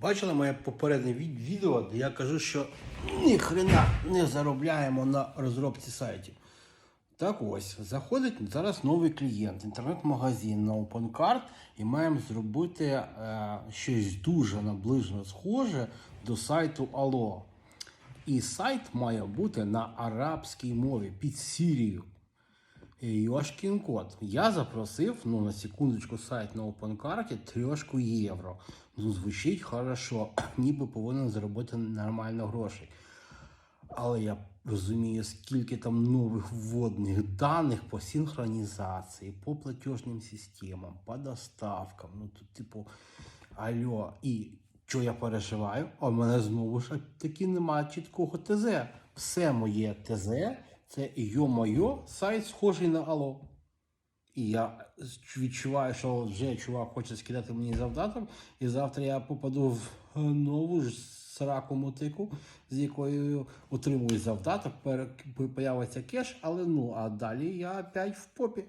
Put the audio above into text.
Бачили моє попереднє відео, де я кажу, що ніхрена не заробляємо на розробці сайтів. Так ось, заходить зараз новий клієнт, інтернет-магазин на OpenCard, і маємо зробити е, щось дуже наближено схоже до сайту Allo. І сайт має бути на арабській мові під Сірію. Йошкін код. Я запросив, ну на секундочку, сайт на OpenCart трьошку євро. Ну, звучить хорошо, ніби повинен заробити нормально грошей. Але я розумію, скільки там нових вводних даних по синхронізації, по платіжним системам, по доставкам. Ну тут, типу, альо, і що я переживаю? А в мене знову ж таки немає чіткого ТЗ. Все моє ТЗ це йо-моє, сайт схожий на Алло. І я відчуваю, що вже чувак хоче скидати мені завдаток, і завтра я попаду в нову ж сраку мотику, з якою отримую завдаток, появиться кеш, але ну а далі я опять в попі.